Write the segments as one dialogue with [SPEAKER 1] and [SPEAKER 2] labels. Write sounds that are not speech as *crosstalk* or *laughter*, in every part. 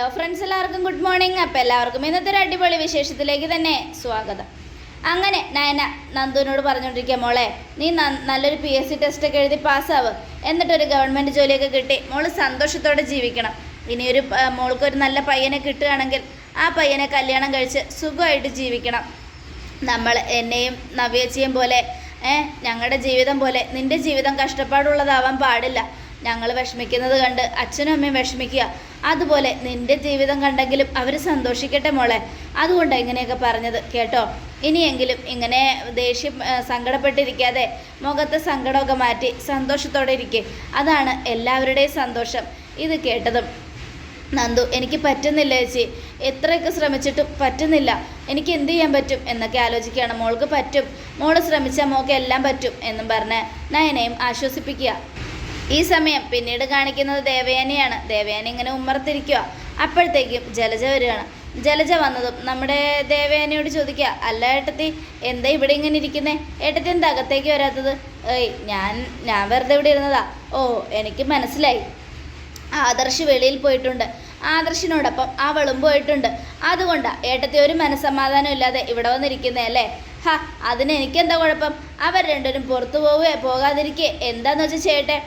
[SPEAKER 1] Hello friends എല്ലാവർക്കും good morning അപ്പോൾ എല്ലാവർക്കും ഇന്നത്തെ ഒരു അടിപൊളി വിശേഷത്തിലേക്ക് തന്നെ സ്വാഗതം. അങ്ങനെ നയന നന്ദുവിനോട് പറഞ്ഞുകൊണ്ടിരിക്കുക മോളെ നീ നല്ലൊരു പി എസ് സി ടെസ്റ്റൊക്കെ എഴുതി പാസ്സാവ് എന്നിട്ടൊരു ഗവൺമെന്റ് ജോലിയൊക്കെ കിട്ടി. മോൾ സന്തോഷത്തോടെ ജീവിക്കണം. ഇനിയൊരു മോൾക്ക് മോൾക്കൊരു നല്ല പയ്യനെ കിട്ടുകയാണെങ്കിൽ ആ പയ്യനെ കല്യാണം കഴിച്ച് സുഖമായിട്ട് ജീവിക്കണം. നമ്മൾ എന്നെയും നവ്യച്ചിയും പോലെ ഞങ്ങളുടെ ജീവിതം പോലെ നിന്റെ ജീവിതം കഷ്ടപ്പാടുള്ളതാവാൻ പാടില്ല. ഞങ്ങൾ വിഷമിക്കുന്നത് കണ്ട് അച്ഛനും അമ്മയും വിഷമിക്കുക. അതുപോലെ നിന്റെ ജീവിതം കണ്ടെങ്കിലും അവർ സന്തോഷിക്കട്ടെ മോളെ. അതുകൊണ്ട് ഇങ്ങനെയൊക്കെ പറഞ്ഞത് കേട്ടോ? ഇനിയെങ്കിലും ഇങ്ങനെ ദേഷ്യം സങ്കടപ്പെട്ടിരിക്കാതെ മുഖത്തെ സങ്കടമൊക്കെ മാറ്റി സന്തോഷത്തോടെ ഇരിക്കുക അതാണ് എല്ലാവരുടെയും സന്തോഷം. ഇത് കേട്ടതും നന്ദു എനിക്ക് പറ്റുന്നില്ല ചേച്ചി. എത്രയൊക്കെ ശ്രമിച്ചിട്ടും പറ്റുന്നില്ല. എനിക്ക് എന്ത് ചെയ്യാൻ പറ്റും? എന്നൊക്കെ ആലോചിക്കുകയാണ്. മോൾക്ക് പറ്റും. മോൾ ശ്രമിച്ചാൽ മോൾക്ക് എല്ലാം പറ്റും എന്നും പറഞ്ഞ് നയനയും ആശ്വസിപ്പിക്കുക. ഈ സമയം പിന്നീട് കാണിക്കുന്നത് ദേവയാനിയാണ്. ദേവയാനി ഇങ്ങനെ ഉമ്മർത്തിരിക്കുക. അപ്പോഴത്തേക്കും ജലജ വരികയാണ്. ജലജ വന്നതും നമ്മുടെ ദേവയാനിയോട് ചോദിക്കുക അല്ല ഏട്ടത്തി എന്താ ഇവിടെ ഇങ്ങനെ ഇരിക്കുന്നേ? ഏട്ടത്തി എന്താ അകത്തേക്ക് വരാത്തത്? ഏയ് ഞാൻ ഞാൻ വെറുതെ ഇവിടെ ഇരുന്നതാ. ഓ എനിക്ക് മനസ്സിലായി. ആദർശ് വെളിയിൽ പോയിട്ടുണ്ട്. ആദർശിനോടൊപ്പം അവളും പോയിട്ടുണ്ട്. അതുകൊണ്ടാ ഏട്ടത്തി ഒരു മനസ്സമാധാനം ഇല്ലാതെ ഇവിടെ വന്നിരിക്കുന്നേ അല്ലേ? ഹാ അതിന് എനിക്കെന്താ കുഴപ്പം? അവർ രണ്ടുപേരും പുറത്തു പോവുകയോ പോകാതിരിക്കേ. എന്താന്ന് വെച്ചാൽ ചെയ്യട്ടെ?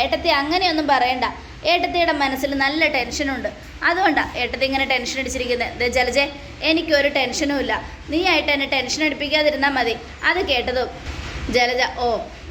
[SPEAKER 1] ഏട്ടത്തി അങ്ങനെയൊന്നും പറയണ്ട. ഏട്ടത്തിയുടെ മനസ്സിൽ നല്ല ടെൻഷനുണ്ട് അതുകൊണ്ടാണ് ഏട്ടത്തി ഇങ്ങനെ ടെൻഷൻ അടിച്ചിരിക്കുന്നത് ജലജെ എനിക്കൊരു ടെൻഷനും ഇല്ല. നീ ആയിട്ട് എന്നെ ടെൻഷൻ അടിപ്പിക്കാതിരുന്നാൽ മതി. അത് കേട്ടതും ജലജ ഓ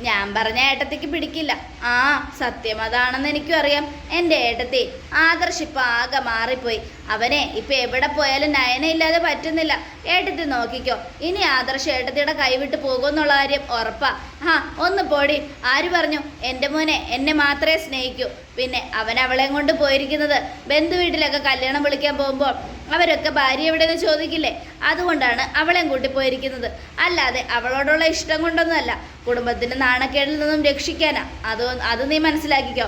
[SPEAKER 1] ഞാൻ പറഞ്ഞ ഏട്ടത്തിക്ക് പിടിക്കില്ല. ആ സത്യം അതാണെന്ന് എനിക്കും അറിയാം. എന്റെ ഏട്ടത്തി ആദർശ് ആകെ മാറിപ്പോയി. അവനെ ഇപ്പം എവിടെ പോയാലും നയന ഇല്ലാതെ പറ്റുന്നില്ല. ഏട്ടത്തി നോക്കിക്കോ. ഇനി ആദർശ് ഏട്ടത്തിയുടെ കൈവിട്ട് പോകുമെന്നുള്ള കാര്യം ഉറപ്പാ. ആ ഒന്ന് പോടി. ആര് പറഞ്ഞു? എന്റെ മോനെ എന്നെ മാത്രമേ സ്നേഹിക്കൂ. പിന്നെ അവൻ അവളെയും കൊണ്ട് പോയിരിക്കുന്നത് ബന്ധു വീട്ടിലൊക്കെ കല്യാണം വിളിക്കാൻ പോകുമ്പോൾ അവരൊക്കെ ഭാര്യ എവിടെയെന്ന് ചോദിക്കില്ലേ? അതുകൊണ്ടാണ് അവളെയും കൂട്ടി പോയിരിക്കുന്നത്. അല്ലാതെ അവളോടുള്ള ഇഷ്ടം കൊണ്ടൊന്നുമല്ല. കുടുംബത്തിന്റെ നാണക്കേടിൽ നിന്നും രക്ഷിക്കാനാ. അത് അത് നീ മനസ്സിലാക്കിക്കോ.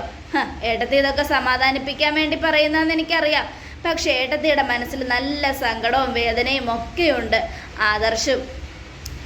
[SPEAKER 1] ഏട്ടത്തി ഇതൊക്കെ സമാധാനിപ്പിക്കാൻ വേണ്ടി പറയുന്നതെന്ന് എനിക്കറിയാം. പക്ഷേ ഏട്ടത്തിയുടെ മനസ്സിൽ നല്ല സങ്കടവും വേദനയും ഒക്കെയുണ്ട്. ആദർശും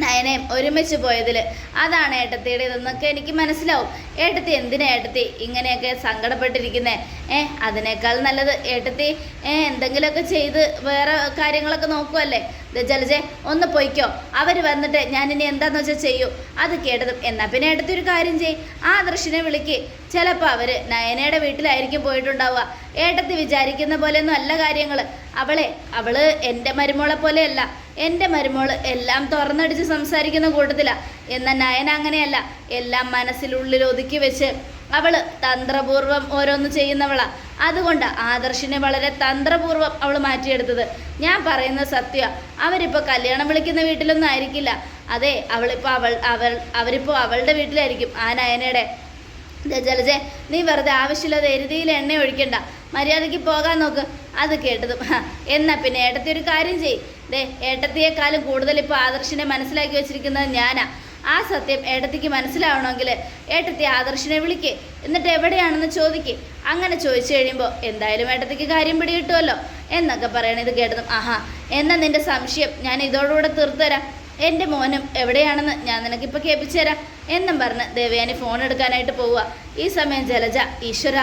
[SPEAKER 1] നയനയും ഒരുമിച്ച് പോയതിൽ അതാണ് ഏട്ടത്തിയുടെ ഇതെന്നൊക്കെ എനിക്ക് മനസ്സിലാവും. ഏട്ടത്തി എന്തിനാ ഏട്ടത്തി ഇങ്ങനെയൊക്കെ സങ്കടപ്പെട്ടിരിക്കുന്നത് ഏ അതിനേക്കാൾ നല്ലത് ഏട്ടത്തി ഏ എന്തെങ്കിലുമൊക്കെ ചെയ്ത് വേറെ കാര്യങ്ങളൊക്കെ നോക്കുമല്ലേ ജലജെ ഒന്ന് പൊയ്ക്കോ. അവർ വന്നിട്ട് ഞാൻ ഇനി എന്താന്ന് വെച്ചാൽ ചെയ്യൂ? അത് കേട്ടതും എന്നാൽ പിന്നെ ഏട്ടത്തി ഒരു കാര്യം ചെയ് ആ ദൃശ്യനെ വിളിക്ക്. ചിലപ്പോൾ അവർ നയനയുടെ വീട്ടിലായിരിക്കും പോയിട്ടുണ്ടാവുക. ഏട്ടത്തി വിചാരിക്കുന്ന പോലെയൊന്നും അല്ല കാര്യങ്ങൾ അവളെ അവൾ എന്റെ മരുമോളെ പോലെയല്ല. എന്റെ മരുമോൾ എല്ലാം തുറന്നടിച്ച് സംസാരിക്കുന്ന കൂട്ടത്തിലാ. എന്ന നയന അങ്ങനെയല്ല എല്ലാം മനസ്സിലുള്ളിൽ ഒതുക്കി വെച്ച് അവൾ തന്ത്രപൂർവം ഓരോന്ന് ചെയ്യുന്നവളാ. അതുകൊണ്ട് ആദർശിനെ വളരെ തന്ത്രപൂർവം അവൾ മാറ്റിയെടുത്തത്. ഞാൻ പറയുന്ന സത്യ. അവരിപ്പോൾ കല്യാണം വിളിക്കുന്ന വീട്ടിലൊന്നും ആയിരിക്കില്ല. അതെ അവളിപ്പോൾ അവൾ അവൾ അവരിപ്പോൾ അവളുടെ വീട്ടിലായിരിക്കും. ആ നയനയുടെ ജലജെ നീ വെറുതെ ആവശ്യമില്ലാതെ എരുതിയിൽ എണ്ണ ഒഴിക്കണ്ട. മര്യാദയ്ക്ക് പോകാൻ നോക്ക്. അത് കേട്ടതും. എന്നാൽ എന്നാ പിന്നെ ഏട്ടത്തി ഒരു കാര്യം ചെയ് ദേ ഏട്ടത്തിയേക്കാളും കൂടുതൽ ഇപ്പോൾ ആദർശിനെ മനസ്സിലാക്കി വെച്ചിരിക്കുന്നത് ഞാനാ. ആ സത്യം ഏട്ടത്തിക്ക് മനസ്സിലാവണമെങ്കിൽ ഏട്ടത്തി ആദർശിനെ വിളിക്കേ. എന്നിട്ട് എവിടെയാണെന്ന് ചോദിക്കേ. അങ്ങനെ ചോദിച്ചു കഴിയുമ്പോൾ എന്തായാലും ഏട്ടത്തിക്ക് കാര്യം പിടികിട്ടുമല്ലോ എന്നൊക്കെ പറയണത് കേട്ടതും. ആഹാ എന്നാ നിന്റെ സംശയം? ഞാൻ ഇതോടുകൂടെ തീർത്തു തരാം എന്റെ മോനും എവിടെയാണെന്ന് ഞാൻ നിനക്കിപ്പോൾ കേൾപ്പിച്ചു തരാം എന്നും പറഞ്ഞ് ദേവയാനി ഫോൺ എടുക്കാനായിട്ട് പോവുക. ഈ സമയം ജലജ ഈശ്വര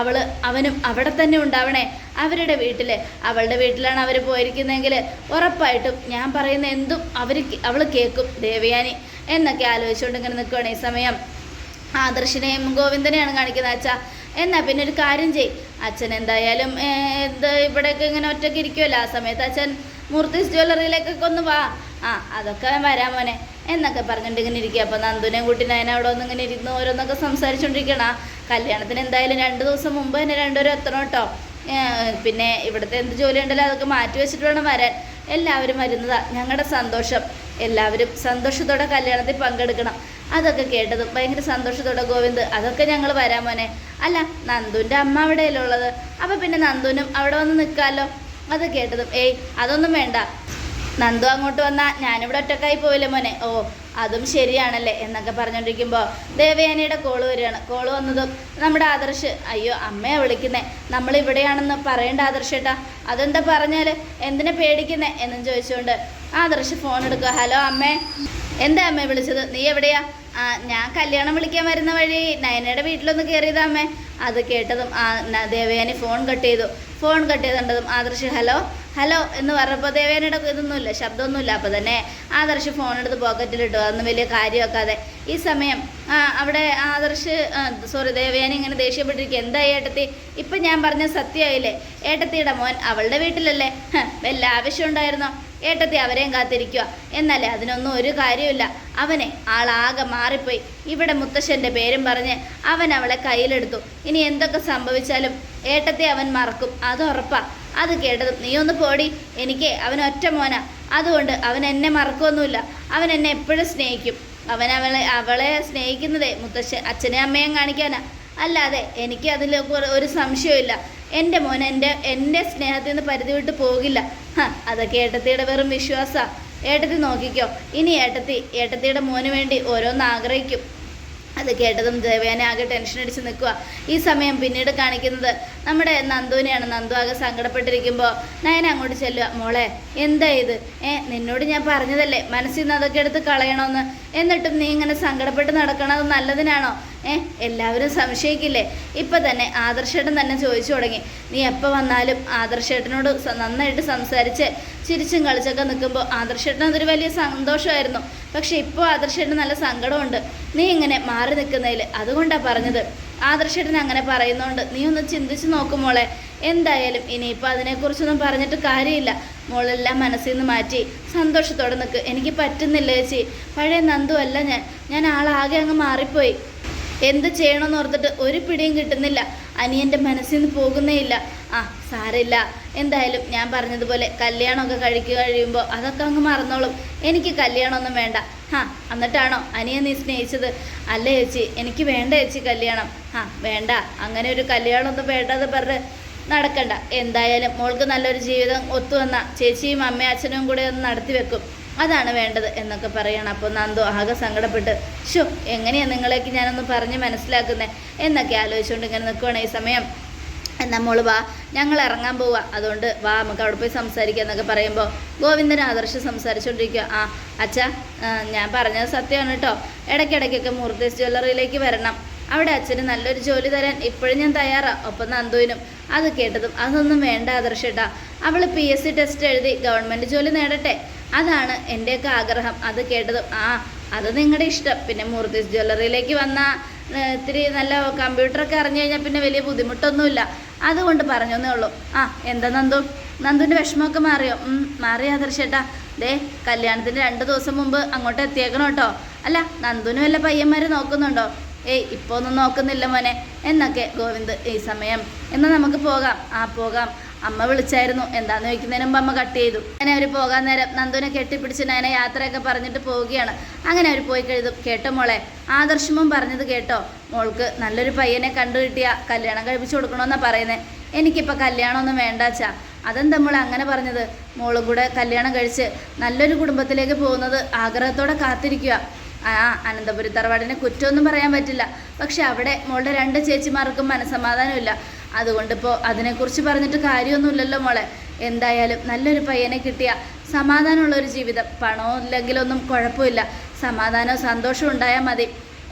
[SPEAKER 1] അവൾ അവനും അവിടെ തന്നെ ഉണ്ടാവണേ. അവരുടെ വീട്ടിൽ അവളുടെ വീട്ടിലാണ് അവർ പോയിരിക്കുന്നതെങ്കിൽ ഉറപ്പായിട്ടും ഞാൻ പറയുന്ന എന്തും അവർ അവൾ കേൾക്കും ദേവയാനി. എന്നൊക്കെ ആലോചിച്ചുകൊണ്ട് ഇങ്ങനെ നിൽക്കുകയാണ് ഈ സമയം. ആദർശിനെയും ഗോവിന്ദനെയാണ് കാണിക്കുന്നത് അച്ഛാ. എന്നാ പിന്നെ ഒരു കാര്യം ചെയ്. അച്ഛൻ എന്തായാലും എന്ത് ഇത് ഇവിടെയൊക്കെ ഇങ്ങനെ ഒറ്റയ്ക്ക് ഇരിക്കുമല്ലോ ആ സമയത്ത് അച്ഛൻ മൂർത്തിസ് ജ്വല്ലറിയിലേക്കൊക്കെ ഒന്ന് വാ. ആ അതൊക്കെ വരാൻ മോനെ. എന്നൊക്കെ പറഞ്ഞിട്ട് ഇങ്ങനെ ഇരിക്കുക അപ്പോൾ നന്ദുനെ കൂട്ടി നയന അവിടെ ഒന്ന് ഇങ്ങനെ ഇരുന്ന് ഓരോന്നൊക്കെ സംസാരിച്ചുകൊണ്ടിരിക്കണം കല്യാണത്തിന് എന്തായാലും രണ്ട് ദിവസം മുമ്പ് തന്നെ രണ്ടുപേരും എത്തണം കേട്ടോ. പിന്നെ ഇവിടുത്തെ എന്ത് ജോലി ഉണ്ടല്ലോ അതൊക്കെ മാറ്റി വെച്ചിട്ട് വേണം വരാൻ. എല്ലാവരും വരുന്നതാ ഞങ്ങളുടെ സന്തോഷം. എല്ലാവരും സന്തോഷത്തോടെ കല്യാണത്തിൽ പങ്കെടുക്കണം. അതൊക്കെ കേട്ടത് ഭയങ്കര സന്തോഷത്തോടെ ഗോവിന്ദ് അതൊക്കെ ഞങ്ങൾ വരാൻ മോനെ. അല്ല നന്ദുവിന്റെ അമ്മ അവിടെയല്ലേ ഉള്ളത്? അപ്പം പിന്നെ നന്ദുനും അവിടെ വന്ന് നിൽക്കാമല്ലോ അത് കേട്ടതും ഏയ് അതൊന്നും വേണ്ട. നന്ദു അങ്ങോട്ട് വന്നാൽ ഞാനിവിടെ ഒറ്റക്കായി പോയില്ലേ മോനെ? ഓ അതും ശരിയാണല്ലേ എന്നൊക്കെ പറഞ്ഞുകൊണ്ടിരിക്കുമ്പോൾ ദേവയാനിയുടെ കോൾ വരികയാണ്. കോൾ വന്നതും നമ്മുടെ ആദർശ് അയ്യോ അമ്മയെ വിളിക്കുന്നേ. നമ്മൾ ഇവിടെയാണെന്ന് പറയേണ്ട ആദർശേട്ടാ അതെന്താ പറഞ്ഞാൽ എന്തിനെ പേടിക്കുന്നേ? എന്നും ചോദിച്ചുകൊണ്ട് ആദർശ് ഫോൺ എടുക്കുക. ഹലോ അമ്മേ. എന്താ അമ്മേ വിളിച്ചത്? നീ എവിടെയാ? ആ ഞാൻ കല്യാണം വിളിക്കാൻ വരുന്ന വഴി നയനയുടെ വീട്ടിലൊന്ന് കയറിയതാ അമ്മേ. അത് കേട്ടതും ആ ദേവയാനി ഫോൺ കട്ട് ചെയ്തു. ഫോൺ കട്ട് ചെയ്തിട്ടതും ആദർശ് ഹലോ ഹലോ എന്ന് പറഞ്ഞപ്പോൾ ദേവേനയുടെ ഇതൊന്നുമില്ല ശബ്ദമൊന്നുമില്ല. അപ്പോൾ തന്നെ ആദർശ് ഫോൺ എടുത്ത് പോക്കറ്റിലിട്ടു അതൊന്നും വലിയ കാര്യമാക്കാതെ. ഈ സമയം അവിടെ ആദർശ് സോറി ദേവയാനി ഇങ്ങനെ ദേഷ്യപ്പെട്ടിരിക്കുക. എന്തായി ഏട്ടത്തി? ഇപ്പം ഞാൻ പറഞ്ഞ സത്യമായില്ലേ? ഏട്ടത്തിയുടെ മോൻ അവളുടെ വീട്ടിലല്ലേ? വല്ല ആവശ്യം ഉണ്ടായിരുന്നോ? ഏട്ടത്തി അവരെയും കാത്തിരിക്കുക എന്നല്ലേ അതിനൊന്നും ഒരു കാര്യമില്ല അവനെ ആളാകെ മാറിപ്പോയി. ഇവിടെ മുത്തശ്ശന്റെ പേരും പറഞ്ഞ് അവൻ അവളെ കയ്യിലെടുത്തു. ഇനി എന്തൊക്കെ സംഭവിച്ചാലും ഏട്ടത്തെ അവൻ മറക്കും. അത് ഉറപ്പാ. അത് കേട്ടതും നീ ഒന്ന് പോടി. എനിക്ക് അവൻ ഒറ്റ മോനാ. അതുകൊണ്ട് അവൻ എന്നെ മറക്കുമൊന്നുമില്ല അവൻ എന്നെ എപ്പോഴും സ്നേഹിക്കും. അവൻ അവളെ അവളെ സ്നേഹിക്കുന്നതേ മുത്തശ്ശൻ അച്ഛനെയും അമ്മയും കാണിക്കാനാ. അല്ലാതെ എനിക്ക് അതിൽ ഒരു സംശയമില്ല എന്റെ മോൻ എന്റെ എന്റെ സ്നേഹത്തിൽ നിന്ന് പരിധി വിട്ട് പോകില്ല. അതൊക്കെ ഏട്ടത്തിയുടെ വെറും വിശ്വാസമാണ് ഏട്ടത്തി നോക്കിക്കോ. ഇനി ഏട്ടത്തി ഏട്ടത്തിയുടെ മോന് വേണ്ടി ഓരോന്ന് ആഗ്രഹിക്കും. അത് കേട്ടതും ദേവേന ആകെ ടെൻഷൻ അടിച്ച് നിൽക്കുക ഈ സമയം പിന്നീട് കാണിക്കുന്നത് നമ്മുടെ നന്ദുവിനെയാണ്. നന്ദു ആകെ സങ്കടപ്പെട്ടിരിക്കുമ്പോൾ നയന അങ്ങോട്ട് ചെല്ലുക മോളെ എന്താ ഇത്? ഏ നിന്നോട് ഞാൻ പറഞ്ഞതല്ലേ? മനസ്സിൽ നിന്ന് അതൊക്കെ എടുത്ത് കളയണമെന്ന് എന്നിട്ടും നീ ഇങ്ങനെ സങ്കടപ്പെട്ട് നടക്കണത് നല്ലതിനാണോ? ഏ എല്ലാവരും സംശയിക്കില്ലേ? ഇപ്പം തന്നെ ആദർശേട്ടൻ തന്നെ ചോദിച്ചു തുടങ്ങി. നീ എപ്പോൾ വന്നാലും ആദർശേട്ടനോട് നന്നായിട്ട് സംസാരിച്ച് ചിരിച്ചും കളിച്ചൊക്കെ നിൽക്കുമ്പോൾ ആദർശേട്ടൻ അതൊരു വലിയ സന്തോഷമായിരുന്നു. പക്ഷെ ഇപ്പോൾ ആദർശേട്ടന് നല്ല സങ്കടമുണ്ട്. നീ ഇങ്ങനെ മാറി നിൽക്കുന്നതിൽ അതുകൊണ്ടാണ് പറഞ്ഞത്. ആദർശേട്ടൻ അങ്ങനെ പറയുന്നതുകൊണ്ട് നീ ഒന്ന് ചിന്തിച്ച് നോക്കും മോളെ. എന്തായാലും ഇനിയിപ്പോൾ അതിനെക്കുറിച്ചൊന്നും പറഞ്ഞിട്ട് കാര്യമില്ല. മോളെല്ലാം മനസ്സിൽ നിന്ന് മാറ്റി. സന്തോഷത്തോടെ നിൽക്ക് എനിക്ക് പറ്റുന്നില്ല ചേച്ചി. പഴയ നന്ദു അല്ല ഞാൻ. ഞാൻ ആളാകെ അങ്ങ് മാറിപ്പോയി. എന്ത് ചെയ്യണമെന്ന് ഓർത്തിട്ട് ഒരു പിടിയും കിട്ടുന്നില്ല. അനിയന്റെ മനസ്സിൽ നിന്ന് പോകുന്നേ ഇല്ല. ആ സാരില്ല എന്തായാലും ഞാൻ പറഞ്ഞതുപോലെ കല്യാണമൊക്കെ കഴിക്കുക കഴിയുമ്പോൾ അതൊക്കെ അങ്ങ് മറന്നോളും. എനിക്ക് കല്യാണമൊന്നും വേണ്ട. ആ എന്നിട്ടാണോ അനിയൻ നീ സ്നേഹിച്ചത്? അല്ല ചേച്ചി എനിക്ക് വേണ്ട ചേച്ചി കല്യാണം. ആ വേണ്ട. അങ്ങനെ ഒരു കല്യാണമൊന്നും വേണ്ടത് പറഞ്ഞ് നടക്കണ്ട. എന്തായാലും മോൾക്ക് നല്ലൊരു ജീവിതം ഒത്തുവന്ന ചേച്ചിയും അമ്മയും അച്ഛനും കൂടെ ഒന്ന് നടത്തി വെക്കും. അതാണ് വേണ്ടത് എന്നൊക്കെ പറയണം. അപ്പോൾ നന്ദു ആകെ സങ്കടപ്പെട്ട് ഷോ എങ്ങനെയാണ് നിങ്ങളേക്ക് ഞാനൊന്ന് പറഞ്ഞ് മനസ്സിലാക്കുന്നത് എന്നൊക്കെ ആലോചിച്ചുകൊണ്ട് ഇങ്ങനെ നിൽക്കുവാണ് ഈ സമയം. എന്നാൽ മോൾ വാ. ഞങ്ങൾ ഇറങ്ങാൻ പോവാ. അതുകൊണ്ട് വാ നമുക്ക് അവിടെ പോയി സംസാരിക്കാം എന്നൊക്കെ പറയുമ്പോൾ ഗോവിന്ദൻ ആദർശ് സംസാരിച്ചുകൊണ്ടിരിക്കുക ആ അച്ഛാ ഞാൻ പറഞ്ഞത് സത്യമാണ് കേട്ടോ ഇടയ്ക്കിടയ്ക്കൊക്കെ മൂർത്തീസ് ജ്വല്ലറിയിലേക്ക് വരണം. അവിടെ അച്ഛന് നല്ലൊരു ജോലി തരാൻ ഇപ്പോഴും ഞാൻ തയ്യാറാണ് ഒപ്പം നന്ദുവിനും. അത് കേട്ടതും അതൊന്നും വേണ്ട ആദർശേട്ടാ അവൾ പി എസ് സി ടെസ്റ്റ് എഴുതി ഗവൺമെന്റ് ജോലി നേടട്ടെ. അതാണ് എന്റെയൊക്കെ ആഗ്രഹം. അത് കേട്ടതും ആ അത് നിങ്ങളുടെ ഇഷ്ടം. പിന്നെ മൂർത്തീസ് ജ്വല്ലറിയിലേക്ക് വന്ന ഇത്തിരി നല്ല കമ്പ്യൂട്ടറൊക്കെ അറിഞ്ഞു കഴിഞ്ഞാൽ പിന്നെ വലിയ ബുദ്ധിമുട്ടൊന്നുമില്ല. അതുകൊണ്ട് പറഞ്ഞേ ഉള്ളൂ. ആ എന്താ നന്ദു? നന്ദുവിന്റെ വിഷമമൊക്കെ മാറിയോ? ഉം, മാറി ആദർശേട്ടാ. ദേ കല്യാണത്തിന് രണ്ട് ദിവസം മുമ്പ് അങ്ങോട്ട് എത്തിയേക്കണം കേട്ടോ. അല്ല നന്ദുവിന് വല്ല പയ്യന്മാർ നോക്കുന്നുണ്ടോ? ഏയ് ഇപ്പോൾ ഒന്നും നോക്കുന്നില്ല മോനെ. എന്നൊക്കെ ഗോവിന്ദ് ഈ സമയം. എന്നാൽ നമുക്ക് പോകാം. ആ പോകാം. അമ്മ വിളിച്ചായിരുന്നു. എന്താന്ന് ചോദിക്കുന്നതിന് മുമ്പ് അമ്മ കട്ട് ചെയ്തു. അങ്ങനെ അവർ പോകാൻ നേരം നന്ദുവിനെ കെട്ടിപ്പിടിച്ച് നയനെ യാത്രയൊക്കെ പറഞ്ഞിട്ട് പോവുകയാണ്. അങ്ങനെ അവർ പോയി കഴുതും. കേട്ടോ മോളെ ആദർശമും പറഞ്ഞത് കേട്ടോ? മോൾക്ക് നല്ലൊരു പയ്യനെ കണ്ടു കിട്ടിയ കല്യാണം കഴിപ്പിച്ചു കൊടുക്കണമെന്നാണ് പറയുന്നത് എനിക്കിപ്പോൾ കല്യാണമൊന്നും വേണ്ടാച്ചാ. അതെന്താ മോളെ അങ്ങനെ പറഞ്ഞത്? മോളും കൂടെ കല്യാണം കഴിച്ച് നല്ലൊരു കുടുംബത്തിലേക്ക് പോകുന്നത് ആഗ്രഹത്തോടെ കാത്തിരിക്കുക ആ അനന്തപുരി തറവാടിനെ കുറ്റമൊന്നും പറയാൻ പറ്റില്ല. പക്ഷെ അവിടെ മോളുടെ രണ്ട് ചേച്ചിമാർക്കും മനസ്സമാധാനമില്ല. അതുകൊണ്ടിപ്പോൾ അതിനെക്കുറിച്ച് പറഞ്ഞിട്ട് കാര്യമൊന്നുമില്ലല്ലോ മോളെ. എന്തായാലും നല്ലൊരു പയ്യനെ കിട്ടിയ സമാധാനമുള്ള ഒരു ജീവിതം. പണവും ഇല്ലെങ്കിലൊന്നും കുഴപ്പമില്ല. സമാധാനവും സന്തോഷവും ഉണ്ടായാൽ മതി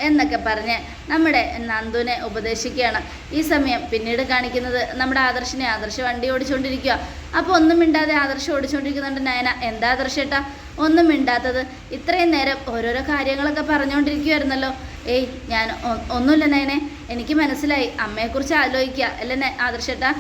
[SPEAKER 1] എന്നൊക്കെ പറഞ്ഞ് നമ്മുടെ നന്ദുവിനെ ഉപദേശിക്കുകയാണ്. ഈ സമയം പിന്നീട് കാണിക്കുന്നത് നമ്മുടെ ആദർശിനെ. ആദർശ് വണ്ടി ഓടിച്ചുകൊണ്ടിരിക്കുക അപ്പോൾ ഒന്നും മിണ്ടാതെ ആദർശം ഓടിച്ചുകൊണ്ടിരിക്കുന്നുണ്ട് നയന. എന്താ ആദർശേട്ടാ ഒന്നും മിണ്ടാത്തത് ഇത്രയും നേരം ഓരോരോ കാര്യങ്ങളൊക്കെ പറഞ്ഞുകൊണ്ടിരിക്കുമായിരുന്നല്ലോ ഏയ് ഞാൻ ഒന്നുമില്ല നേനെ എനിക്ക് മനസ്സിലായി. അമ്മയെക്കുറിച്ച് ആലോചിക്കുക അല്ലേ ആദർശേട്ടാ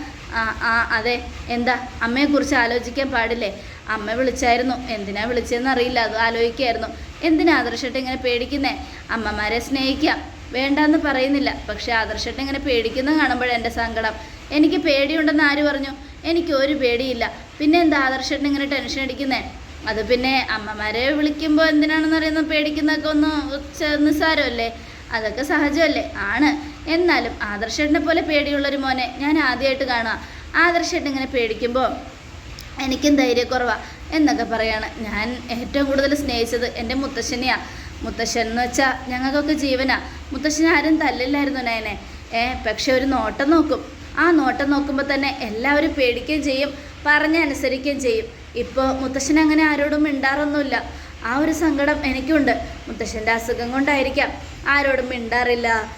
[SPEAKER 1] ആ അതെ. എന്താ? അമ്മയെക്കുറിച്ച് ആലോചിക്കാൻ പാടില്ലേ? അമ്മ വിളിച്ചായിരുന്നു. എന്തിനാ വിളിച്ചതെന്ന് അറിയില്ല. അത് ആലോചിക്കായിരുന്നു. എന്തിനാ ആദർശേട്ട ഇങ്ങനെ പേടിക്കുന്നേ? അമ്മമാരെ സ്നേഹിക്കാം. വേണ്ടാന്ന് പറയുന്നില്ല. പക്ഷേ ആദർശേട്ട ഇങ്ങനെ പേടിക്കുന്നത് കാണുമ്പോഴേ എന്റെ സങ്കടം. എനിക്ക് പേടിയുണ്ടെന്ന് ആര് പറഞ്ഞു? എനിക്ക് ഒരു പേടിയില്ല. പിന്നെ എന്താ ആദർശേട്ടൻ ഇങ്ങനെ ടെൻഷൻ അടിക്കുന്നേ? അത് പിന്നെ അമ്മമാരെ വിളിക്കുമ്പോൾ എന്തിനാണെന്ന് അറിയുന്ന പേടിക്കുന്നതൊക്കെ ഒന്ന് നിസ്സാരമല്ലേ? അതൊക്കെ സഹജമല്ലേ? ആണ്. എന്നാലും ആദർശേട്ടനെ പോലെ പേടിയുള്ളൊരു മോനെ ഞാൻ ആദ്യമായിട്ട് കാണുക. ആദർശേട്ടൻ ഇങ്ങനെ പേടിക്കുമ്പോൾ എനിക്കും ധൈര്യക്കുറവാ എന്നൊക്കെ പറയാണ്. ഞാൻ ഏറ്റവും കൂടുതൽ സ്നേഹിച്ചത് എന്റെ മുത്തശ്ശനെയാണ് മുത്തശ്ശൻ എന്ന് വെച്ചാൽ ഞങ്ങൾക്കൊക്കെ ജീവനാ. മുത്തശ്ശൻ ആരും തല്ലില്ലായിരുന്നു നയനെ. ഏ പക്ഷെ ഒരു നോട്ടം നോക്കും. ആ നോട്ടം നോക്കുമ്പോൾ തന്നെ എല്ലാവരും പേടിക്കുകയും ചെയ്യും. പറഞ്ഞനുസരിക്കുകയും ചെയ്യും. ഇപ്പോൾ മുത്തശ്ശൻ അങ്ങനെ ആരോടും മിണ്ടാറൊന്നുമില്ല. ആ ഒരു സങ്കടം എനിക്കുണ്ട്. മുത്തശ്ശന്റെ അസുഖം കൊണ്ടായിരിക്കാം. ആരോടും മിണ്ടാറില്ല.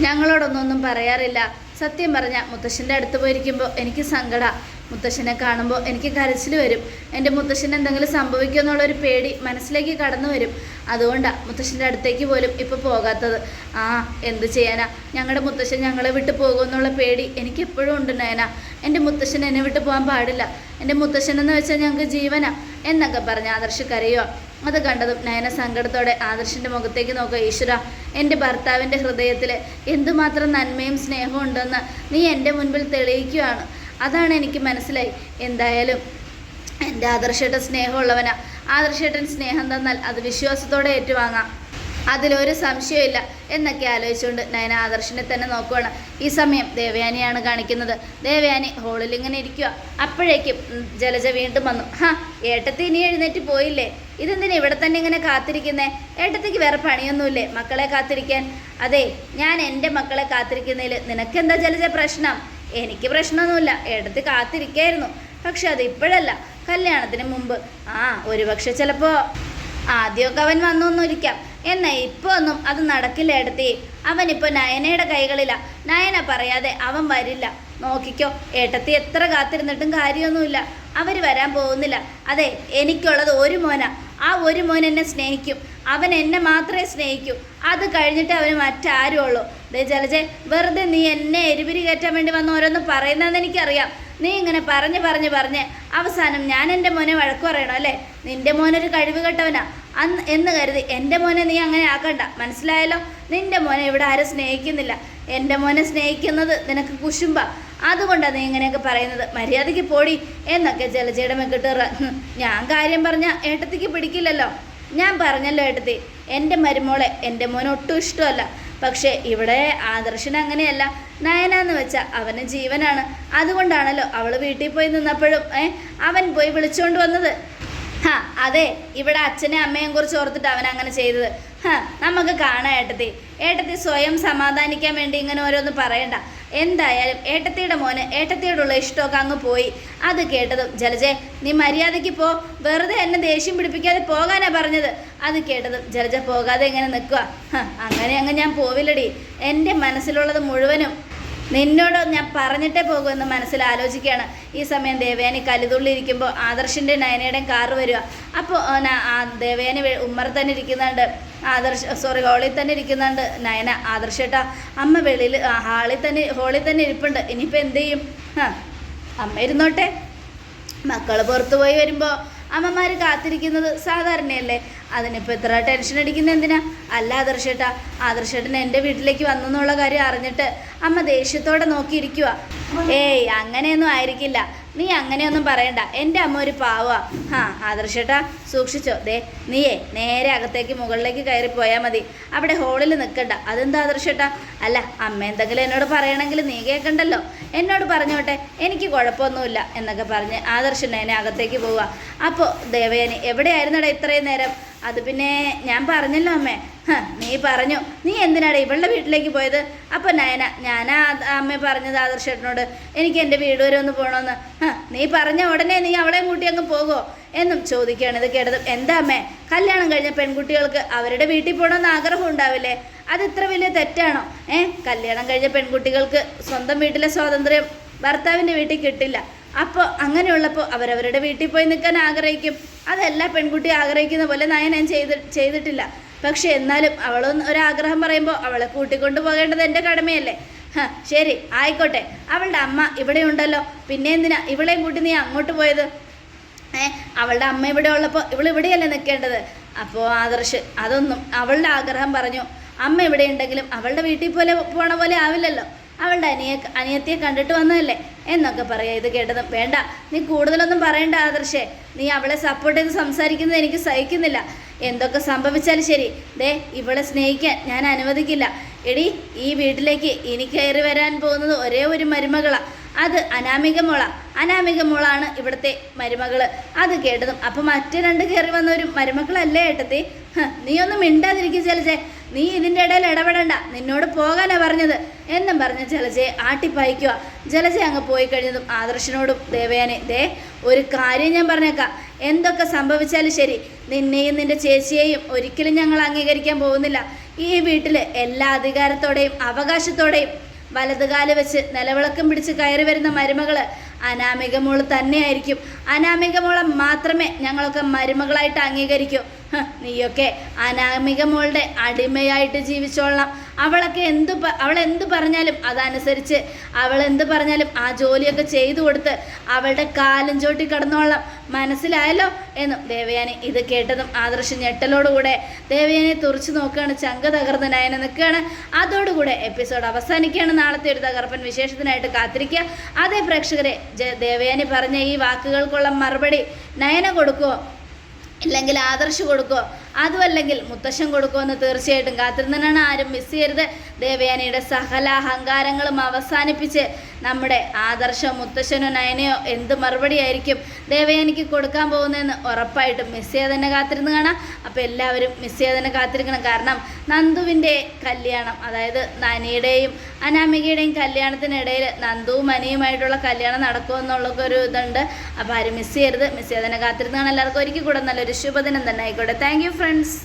[SPEAKER 1] ഞങ്ങളോടൊന്നും പറയാറില്ല. സത്യം പറഞ്ഞ മുത്തശ്ശന്റെ അടുത്ത് പോയിരിക്കുമ്പോൾ എനിക്ക് സങ്കട. മുത്തശ്ശനെ കാണുമ്പോൾ എനിക്ക് കരച്ചിൽ വരും. എന്റെ മുത്തശ്ശന് എന്തെങ്കിലും സംഭവിക്കുമോ എന്നുള്ളൊരു പേടി മനസ്സിലേക്ക് കടന്നു വരും. അതുകൊണ്ടാണ് മുത്തശ്ശന്റെ അടുത്തേക്ക് പോലും ഇപ്പോൾ പോകാത്തത്. ആ എന്ത് ചെയ്യാനാ? ഞങ്ങളുടെ മുത്തശ്ശൻ ഞങ്ങളെ വിട്ട് പോകുമെന്നുള്ള പേടി എനിക്ക് എപ്പോഴും ഉണ്ട് നയന. എന്റെ മുത്തശ്ശൻ എന്നെ വിട്ട് പോകാൻ പാടില്ല. എന്റെ മുത്തശ്ശൻ എന്ന് വെച്ചാൽ ഞങ്ങൾക്ക് ജീവനാ എന്നൊക്കെ പറഞ്ഞ് ആദർശ് കരയുക അത് കണ്ടതും നയന സങ്കടത്തോടെ ആദർശിന്റെ മുഖത്തേക്ക് നോക്കുക ഈശ്വര എന്റെ ഭർത്താവിന്റെ ഹൃദയത്തിൽ എന്തുമാത്രം നന്മയും സ്നേഹവും ഉണ്ടെന്ന് നീ എന്റെ മുൻപിൽ തെളിയിക്കുകയാണ് അതാണ് എനിക്ക് മനസ്സിലായി. എന്തായാലും എന്റെ ആദർശേട്ടൻ സ്നേഹമുള്ളവനാ. ആദർശേട്ടൻ സ്നേഹം തന്നാൽ അത് വിശ്വാസത്തോടെ ഏറ്റുവാങ്ങാം. അതിലൊരു സംശയമില്ല എന്നൊക്കെ ആലോചിച്ചുകൊണ്ട് നയന ആദർശിനെ തന്നെ നോക്കുവാണ്. ഈ സമയം ദേവയാനിയാണ് കാണിക്കുന്നത്. ദേവയാനി ഹോളിൽ ഇങ്ങനെ ഇരിക്കുക അപ്പോഴേക്കും ജലജ വീണ്ടും വന്നു. ഹാ ഏട്ടത്തി ഇനി എഴുന്നേറ്റ് പോയില്ലേ? ഇതെന്തിനാ ഇവിടെ തന്നെ ഇങ്ങനെ കാത്തിരിക്കുന്നേ? ഏട്ടത്തിക്ക് വേറെ പണിയൊന്നുമില്ലേ മക്കളെ കാത്തിരിക്കാൻ? അതെ ഞാൻ എന്റെ മക്കളെ കാത്തിരിക്കുന്നതിൽ നിനക്കെന്താ ജലജ പ്രശ്നം? എനിക്ക് പ്രശ്നമൊന്നുമില്ല. എടുത്ത് കാത്തിരിക്കായിരുന്നു. പക്ഷെ അത് ഇപ്പോഴല്ല കല്യാണത്തിന് മുമ്പ്. ആ ഒരുപക്ഷെ ചിലപ്പോൾ ആദ്യമൊക്കെ അവൻ വന്നൊന്നിരിക്കാം. എന്നാൽ ഇപ്പോൾ ഒന്നും അത് നടക്കില്ല എടുത്തി. അവനിപ്പോൾ നയനയുടെ കൈകളിലാ. നയന പറയാതെ അവൻ വരില്ല. നോക്കിക്കോ ഏട്ടത്തി എത്ര കാത്തിരുന്നിട്ടും കാര്യമൊന്നുമില്ല. അവർ വരാൻ പോകുന്നില്ല. അതെ എനിക്കുള്ളത് ഒരു മോനാ. ആ ഒരു മോൻ എന്നെ സ്നേഹിക്കും. അവൻ എന്നെ മാത്രമേ സ്നേഹിക്കൂ. അത് കഴിഞ്ഞിട്ട് അവന് മറ്റാരും ഉള്ളൂ ദേ ജലജെ വെറുതെ നീ എന്നെ എരിപിരി കയറ്റാൻ വേണ്ടി വന്ന് ഓരോന്ന് പറയുന്നതെന്ന് എനിക്കറിയാം. നീ ഇങ്ങനെ പറഞ്ഞ് പറഞ്ഞ് പറഞ്ഞ് അവസാനം ഞാൻ എന്റെ മോനെ വഴക്ക് പറയണം അല്ലേ? നിന്റെ മോനൊരു കഴിവ് കെട്ടവനാ. അന്ന് എന്ന് കരുതി എന്റെ മോനെ നീ അങ്ങനെ ആക്കണ്ട. മനസ്സിലായല്ലോ? നിന്റെ മോനെ ഇവിടെ ആരും സ്നേഹിക്കുന്നില്ല. എന്റെ മോനെ സ്നേഹിക്കുന്നത് നിനക്ക് കുശുമ്പ. അതുകൊണ്ടാണ് നീ ഇങ്ങനെയൊക്കെ പറയുന്നത്. മര്യാദയ്ക്ക് പോടി എന്നൊക്കെ ജലജയുടെ മെക്കിട്ട് ഞാൻ കാര്യം പറഞ്ഞ ഏട്ടത്തിക്ക് പിടിക്കില്ലല്ലോ. ഞാൻ പറഞ്ഞല്ലോ ഏട്ടത്തി എന്റെ മരുമോളെ എന്റെ മോൻ ഒട്ടും ഇഷ്ടമല്ല. പക്ഷേ ഇവിടെ ആദർശന് അങ്ങനെയല്ല. നയന എന്ന് വെച്ചാൽ അവന് ജീവനാണ്. അതുകൊണ്ടാണല്ലോ അവൾ വീട്ടിൽ പോയി നിന്നപ്പോഴും ഏ അവൻ പോയി വിളിച്ചുകൊണ്ട് വന്നത്. ഹാ അതെ ഇവിടെ അച്ഛനെ അമ്മയും കുറിച്ച് ഓർത്തിട്ട് അവൻ അങ്ങനെ ചെയ്തത്. ഹാ നമുക്ക് കാണാം ഏട്ടത്തി. ഏട്ടത്തി സ്വയം സമാധാനിക്കാൻ വേണ്ടി ഇങ്ങനെ ഓരോന്ന് പറയണ്ട. എന്തായാലും ഏട്ടത്തിയുടെ മോന് ഏട്ടത്തിയോടുള്ള ഇഷ്ടമൊക്കെ അങ്ങ് പോയി. അത് കേട്ടതും ജലജെ നീ മര്യാദയ്ക്ക് പോ. വെറുതെ എന്നെ ദേഷ്യം പിടിപ്പിക്കാതെ പോകാനാ പറഞ്ഞത്. അത് കേട്ടതും ജലജ പോകാതെ എങ്ങനെ നിൽക്കുക അങ്ങനെ അങ്ങ് ഞാൻ പോവില്ലടി. എന്റെ മനസ്സിലുള്ളത് മുഴുവനും നിന്നോട് ഞാൻ പറഞ്ഞിട്ടേ പോകുമെന്ന് മനസ്സിൽ ആലോചിക്കുകയാണ് ഈ സമയം ദേവയാനി കലുതുള്ളിരിക്കുമ്പോൾ ആദർശിന്റെ നയനയുടെയും കാറ് വരിക അപ്പോൾ ദേവയാനി ഉമ്മർ തന്നെ ഇരിക്കുന്നുണ്ട്. ആദർശ് സോറി ഹോളിൽ തന്നെ ഇരിക്കുന്നുണ്ട്. നയന ആദർശേട്ടാ അമ്മ വെളിയിൽ ഹാളിൽ തന്നെ ഹോളിൽ തന്നെ ഇരിപ്പുണ്ട്. ഇനിയിപ്പോൾ എന്ത് ചെയ്യും? ആ അമ്മ ഇരുന്നോട്ടെ. മക്കൾ പുറത്തു പോയി വരുമ്പോൾ അമ്മമാർ കാത്തിരിക്കുന്നത് സാധാരണയല്ലേ? അതിനിപ്പോൾ ഇത്ര ടെൻഷൻ അടിക്കുന്ന എന്തിനാ? അല്ല ആദർശേട്ടാ ആദർശേട്ടൻ എന്റെ വീട്ടിലേക്ക് വന്നെന്നുള്ള കാര്യം അറിഞ്ഞിട്ട് അമ്മ ദേഷ്യത്തോടെ നോക്കിയിരിക്കുക ഏയ് അങ്ങനെയൊന്നും ആയിരിക്കില്ല. നീ അങ്ങനെയൊന്നും പറയണ്ട. എന്റെ അമ്മ ഒരു പാവാ ആ ആദർശേട്ടാ. സൂക്ഷിച്ചോ. ദേ നീയേ നേരെ അകത്തേക്ക് മുകളിലേക്ക് കയറി മതി. അവിടെ ഹോളിൽ നിൽക്കണ്ട അതെന്താ ആദർശേട്ടാ അല്ല അമ്മ എന്തെങ്കിലും എന്നോട് പറയണമെങ്കിൽ നീ കേൾക്കണ്ടല്ലോ എന്നോട് പറഞ്ഞോട്ടെ എനിക്ക് കുഴപ്പമൊന്നുമില്ല എന്നൊക്കെ പറഞ്ഞ് ആദർശൻ എന്നെ അകത്തേക്ക് പോവുക അപ്പോൾ ദേവയാനി എവിടെയായിരുന്നടാ ഇത്രയും നേരം? അത് പിന്നെ ഞാൻ പറഞ്ഞല്ലോ അമ്മേ. നീ പറഞ്ഞു. നീ എന്തിനാടാ ഇവളുടെ വീട്ടിലേക്ക് പോയത്? അപ്പോൾ നയന ഞാനാ അമ്മ പറഞ്ഞത് ആദർശേട്ടനോട് എനിക്ക് എന്റെ വീട് വരെ ഒന്ന് പോകണമെന്ന് നീ പറഞ്ഞ ഉടനെ നീ അവളെയും കൂട്ടി അങ്ങ് പോകുമോ എന്നും ചോദിക്കുകയാണ്. ഇത് കേട്ടത് എന്താ അമ്മേ കല്യാണം കഴിഞ്ഞ പെൺകുട്ടികൾക്ക് അവരുടെ വീട്ടിൽ പോകണമെന്ന് ആഗ്രഹം ഉണ്ടാവില്ലേ? അത് ഇത്ര വലിയ തെറ്റാണോ? ഏ കല്യാണം കഴിഞ്ഞ പെൺകുട്ടികൾക്ക് സ്വന്തം വീട്ടിലെ സ്വാതന്ത്ര്യം ഭർത്താവിന്റെ വീട്ടിൽ കിട്ടില്ല. അപ്പോൾ അങ്ങനെയുള്ളപ്പോൾ അവരവരുടെ വീട്ടിൽ പോയി നിൽക്കാൻ ആഗ്രഹിക്കും. അതെല്ലാ പെൺകുട്ടി ആഗ്രഹിക്കുന്ന പോലെ നയനം ചെയ്ത് ചെയ്തിട്ടില്ല. പക്ഷെ എന്നാലും അവളൊന്ന് ഒരാഗ്രഹം പറയുമ്പോൾ അവളെ കൂട്ടിക്കൊണ്ടു പോകേണ്ടത് എന്റെ കടമയല്ലേ? ശരി ആയിക്കോട്ടെ. അവളുടെ അമ്മ ഇവിടെ ഉണ്ടല്ലോ പിന്നെ എന്തിനാ ഇവളെയും കൂട്ടി നീ അങ്ങോട്ട് പോയത്? അവളുടെ അമ്മ ഇവിടെ ഉള്ളപ്പോൾ ഇവൾ ഇവിടെയല്ലേ നിൽക്കേണ്ടത് അപ്പോൾ ആദർശ് അതൊന്നും അവളുടെ ആഗ്രഹം പറഞ്ഞു. അമ്മ ഇവിടെ ഉണ്ടെങ്കിലും അവളുടെ വീട്ടിൽ പോലെ പോണ പോലെ ആവില്ലല്ലോ. അവളുടെ അനിയ അനിയത്തിയെ കണ്ടിട്ട് വന്നതല്ലേ? എന്നൊക്കെ പറയാം ഇത് കേട്ടതും. വേണ്ട നീ കൂടുതലൊന്നും പറയണ്ട ആദർശേ. നീ അവളെ സപ്പോർട്ട് ചെയ്ത് സംസാരിക്കുന്നത് എനിക്ക് സഹിക്കുന്നില്ല. എന്തൊക്കെ സംഭവിച്ചാലും ശരി. ദേ ഇവളെ സ്നേഹിക്കാൻ ഞാൻ അനുവദിക്കില്ല. എടി ഈ വീട്ടിലേക്ക് ഇനി കയറി വരാൻ പോകുന്നത് ഒരേ ഒരു മരുമകളാണ് അത് അനാമിക മുള. അനാമിക മുളാണ് ഇവിടുത്തെ മരുമകൾ അത് കേട്ടതും അപ്പം മറ്റു രണ്ട് കയറി വന്ന ഒരു മരുമക്കളല്ലേ ഏട്ടത്തി? നീ ഒന്നും മിണ്ടാതിരിക്കും ചലച്ചേ. നീ ഇതിന്റെ ഇടയിൽ ഇടപെടണ്ട. നിന്നോട് പോകാനാ പറഞ്ഞത്. എന്നും പറഞ്ഞ് ജലജയെ ആട്ടിപ്പായിക്കുക ജലജ അങ്ങ് പോയി കഴിഞ്ഞതും ആദർശനോടും ദേവയാനെ ദേ ഒരു കാര്യം ഞാൻ പറഞ്ഞേക്കാം. എന്തൊക്കെ സംഭവിച്ചാലും ശരി നിന്നെയും നിന്റെ ചേച്ചിയെയും ഒരിക്കലും ഞങ്ങൾ അംഗീകരിക്കാൻ പോകുന്നില്ല. ഈ വീട്ടിൽ എല്ലാ അധികാരത്തോടെയും അവകാശത്തോടെയും വലതുകാൽ വെച്ച് നിലവിളക്കം പിടിച്ച് കയറി വരുന്ന മരുമകൾ അനാമികമോൾ തന്നെയായിരിക്കും. അനാമികമോളം മാത്രമേ ഞങ്ങളൊക്കെ മരുമകളായിട്ട് അംഗീകരിക്കൂ. *laughs* നീയൊക്കെ അനാമിക മോളുടെ അടിമയായിട്ട് ജീവിച്ചോളാം. അവളൊക്കെ എന്ത് അവൾ എന്ത് പറഞ്ഞാലും അതനുസരിച്ച് അവൾ എന്ത് പറഞ്ഞാലും ആ ജോലിയൊക്കെ ചെയ്തു കൊടുത്ത് അവളുടെ കാലും ചോട്ടി കടന്നോളാം. മനസ്സിലായല്ലോ എന്നും ദേവയാനി ഇത് കേട്ടതും ആദർശ് ഞെട്ടലോടുകൂടെ ദേവയാനെ തുറച്ചു നോക്കുകയാണ്. ചങ്ക തകർന്ന് നയന നിൽക്കുകയാണ്. അതോടുകൂടെ എപ്പിസോഡ് അവസാനിക്കുകയാണ്. നാളത്തെ ഒരു തകർപ്പൻ വിശേഷത്തിനായിട്ട് കാത്തിരിക്കുക. അതേ പ്രേക്ഷകരെ ദേവയാനി പറഞ്ഞ ഈ വാക്കുകൾക്കുള്ള മറുപടി നയന കൊടുക്കുമോ ഇല്ലെങ്കിൽ ആദർശ് കൊടുക്കോ? അതുമല്ലെങ്കിൽ മുത്തശ്ശൻ കൊടുക്കുമെന്ന് തീർച്ചയായിട്ടും കാത്തിരുന്നാണ് ആരും മിസ് ചെയ്യരുത്. ദേവയാനിയുടെ സകല അഹങ്കാരങ്ങളും അവസാനിപ്പിച്ച് നമ്മുടെ ആദർശ മുത്തശ്ശനോ നയനയോ എന്ത് മറുപടി ആയിരിക്കും ദേവയാനിക്ക് കൊടുക്കാൻ പോകുന്നതെന്ന് ഉറപ്പായിട്ടും മിസ് ചെയ്യാതെ തന്നെ കാത്തിരുന്ന് കാണാം. അപ്പോൾ എല്ലാവരും മിസ് ചെയ്യാതെ തന്നെ കാത്തിരിക്കണം. കാരണം നന്ദുവിന്റെ കല്യാണം അതായത് നനിയുടെയും അനാമികയുടെയും കല്യാണത്തിനിടയിൽ നന്ദുവും അനിയുമായിട്ടുള്ള കല്യാണം നടക്കുമെന്നുള്ളൊക്കെ ഒരു ഇതുണ്ട്. അപ്പോൾ ആരും മിസ് ചെയ്യരുത്. മിസ് ചെയ്യാതെ തന്നെ കാത്തിരുന്ന് കാണാം. എല്ലാവർക്കും ഒരിക്കൽ കൂടെ നല്ലൊരു ശുഭദിനം തന്നെ ആയിക്കോട്ടെ. Thank you friends